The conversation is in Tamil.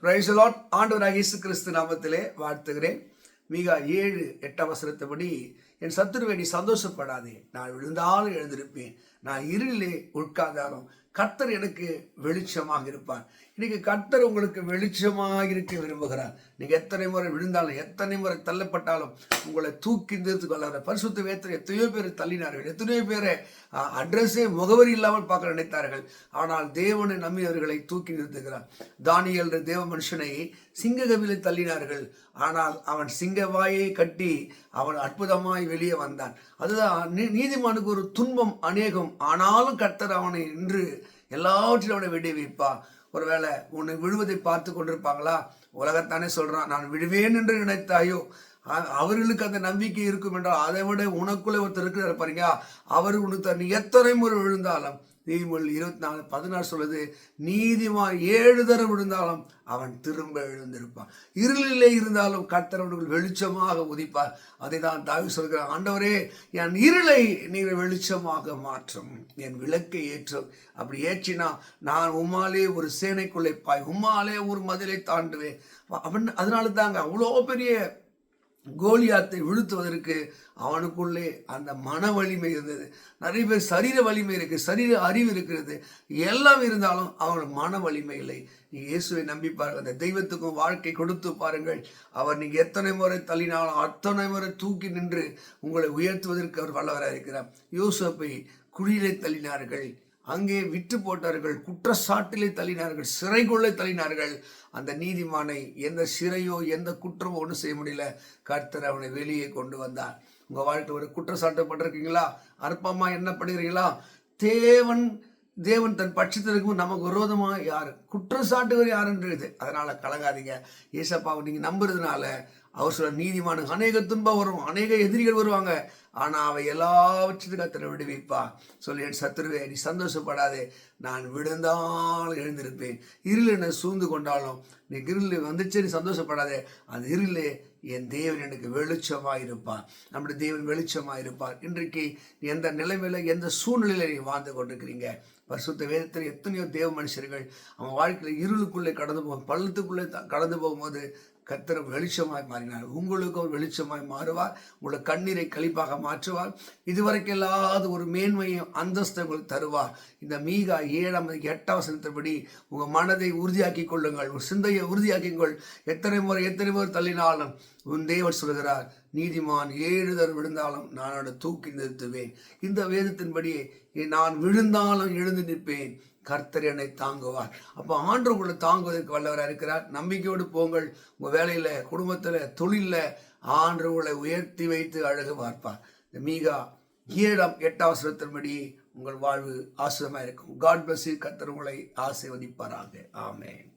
பிரைசலாட் ஆண்டவராக இயேசு கிறிஸ்து நாமத்திலே வாழ்த்துகிறேன். மிக ஏழு எட்டாம் வசனத்தபடி என் சத்துருவை நீ சந்தோஷப்படாதே. நான் விழுந்தாலும் எழுந்திருப்பேன். நான் இருளிலே உட்கார்ந்தாலும் கர்த்தர் எனக்கு வெளிச்சமாக இருப்பார். இன்னைக்கு கர்த்தர் உங்களுக்கு வெளிச்சமாக இருக்க விரும்புகிறார். நீங்கள் எத்தனை முறை விழுந்தாலும் எத்தனை முறை தள்ளப்பட்டாலும் உங்களை தூக்கி நிறுத்து கொள்ளாத பரிசுத்த வேத்தர் எத்தனையோ பேர் தள்ளினார்கள். எத்தனையோ பேரை அட்ரஸே முகவரி இல்லாமல் பார்க்க நினைத்தார்கள். ஆனால் தேவனை நம்பி அவர்களை தூக்கி நிறுத்துகிறார். தானியல் என்ற தேவ மனுஷனை சிங்ககவிலை தள்ளினார்கள். ஆனால் அவன் சிங்க வாயை கட்டி அவன் அற்புதமாய் வெளியே வந்தான். அதுதான் நீ- நீதிமானுக்கு ஒரு துன்பம் அநேகம். ஆனாலும் கர்த்தர் அவனை இன்று எல்லாவற்றிலும் அவனை விடுவிப்பா ஒருவேளை உன்னை விழுவதை பார்த்து கொண்டிருப்பாங்களா? உலகத்தானே சொல்கிறான் நான் விழுவேன் என்று நினைத்தாயோ? அவர்களுக்கு அந்த நம்பிக்கை இருக்கும் என்றால் அதை விட உனக்குள்ளே ஒருத்தர் இருக்கிறார் பாருங்க. அவர் உனக்கு நீ எத்தனை முறை விழுந்தாலும் நீதிமொழி இருபத்தி நாலு பதினாறு சொல்லுது நீதிமான் ஏழு தரம் விழுந்தாலும் அவன் திரும்ப எழுந்திருப்பான். இருளிலே இருந்தாலும் கர்த்தர் வெளிச்சமாக உதிப்பார். அதை தான் தாவி சொல்கிறான் ஆண்டவரே என் இருளை நீங்கள் வெளிச்சமாக மாற்றும். என் விளக்கை ஏற்றும் அப்படி ஏற்றினா நான் உம்மாலே ஒரு சேனைக்குள்ளே பாய் உம்மாலே ஒரு மதிலை தாண்டுவேன். அவன் அதனால தாங்க அவ்வளோ பெரிய கோலியாத்தை வீழ்த்துவதற்கு அவனுக்குள்ளே அந்த மன வலிமை இருந்தது. நிறைய பேர் சரீர வலிமை இருக்கு சரீர அறிவு இருக்கிறது. எல்லாம் இருந்தாலும் அவன் மன வலிமை இல்லை. நீ இயேசுவை நம்பி பாருங்கள் அந்த தெய்வத்துக்கும் வாழ்க்கை கொடுத்து பாருங்கள். அவர் நீங்க எத்தனை முறை தள்ளினாலும் அத்தனை முறை தூக்கி நின்று உங்களை உயர்த்துவதற்கு அவர் வல்லவராக இருக்கிறார் யோசப்பை குழியிலே தள்ளினார்கள். அங்கே விற்று போட்டார்கள் குற்றச்சாட்டிலே தள்ளினார்கள் சிறைக்குள்ளே தள்ளினார்கள். அந்த நீதிமானை எந்த சிறையோ எந்த குற்றமோ ஒன்றும் செய்ய முடியல. கர்த்தர் அவனை வெளியே கொண்டு வந்தார். உங்கள் வாழ்க்கை ஒரு குற்றச்சாட்டப்பட்டிருக்கீங்களா அற்பமாக என்ன பண்ணுறீங்களா தேவன் தேவன் தன் பட்சத்திற்கும் நமக்கு விரோதமாக யார்? குற்றச்சாட்டுகள் யாருன்றது அதனால் கலங்காதீங்க. ஏசப்பாவை நீங்கள் நம்புறதுனால அவர் சொல்ல நீதிமானுக்கு அநேக துன்பம் வரும் அநேக எதிரிகள் வருவாங்க. ஆனால் அவை எல்லாவற்றுக்கும் கத்தனை விடுவிப்பா. சொல்லி என் சத்துருவே நீ சந்தோஷப்படாதே. நான் விழுந்தாலும் எழுந்திருப்பேன். இருள் என்னை சூழ்ந்து கொண்டாலும் நீ இருள் வந்துச்சு நீ சந்தோஷப்படாதே. அந்த இருளே என் தேவன் எனக்கு வெளிச்சமாக இருப்பார் நம்முடைய தேவன் வெளிச்சமாக இருப்பார் இன்றைக்கு நீ எந்த நிலைமையில் எந்த சூழ்நிலையில் நீ வாழ்ந்து கொண்டிருக்கிறீங்க? பரிசுத்த வேதத்தில் எத்தனையோ தேவ மனுஷர்கள் அவன் வாழ்க்கையில் இருளுக்குள்ளே கடந்து போகும் பள்ளத்துக்குள்ளே கடந்து போகும்போது கத்தர் வெளிச்சமாய் மாறினார். உங்களுக்கு ஒரு வெளிச்சமாய் மாறுவார். உங்களோட கண்ணீரை கழிப்பாக மாற்றுவார். இதுவரைக்கும் இல்லாத ஒரு மேன்மையும் அந்தஸ்தை உங்களுக்கு தருவார். இந்த மீகா ஏழாம் எட்டாம் வசனத்தின்படி உங்கள் மனதை உறுதியாக்கி கொள்ளுங்கள். உங்கள் சிந்தையை உறுதியாக்கிங்கள். எத்தனை முறை எத்தனை முறை தள்ளினாலும் உன் தேவர் சொல்கிறார் நீதிமான் ஏழுதர் விழுந்தாலும் நான் அவனை தூக்கி நிறுத்துவேன். இந்த வேதத்தின்படியே நான் விழுந்தாலும் எழுந்து நிற்பேன். கர்த்தர் என்னை தாங்குவார். அப்போ ஆண்டு உங்களை தாங்குவதற்கு வல்லவராக இருக்கிறார். நம்பிக்கையோடு போங்கள். உங்கள் வேலையில் குடும்பத்தில் தொழிலில் ஆண்டு உங்களை உயர்த்தி வைத்து அழகு பார்ப்பார். இந்த மீகா ஏழாம் எட்டாம் வசனத்தின்படி உங்கள் வாழ்வு ஆசிரமாக இருக்கும். காட் பிளஸ் கர்த்தர் உங்களை ஆசீர்வதிப்பாராக. ஆமேன்.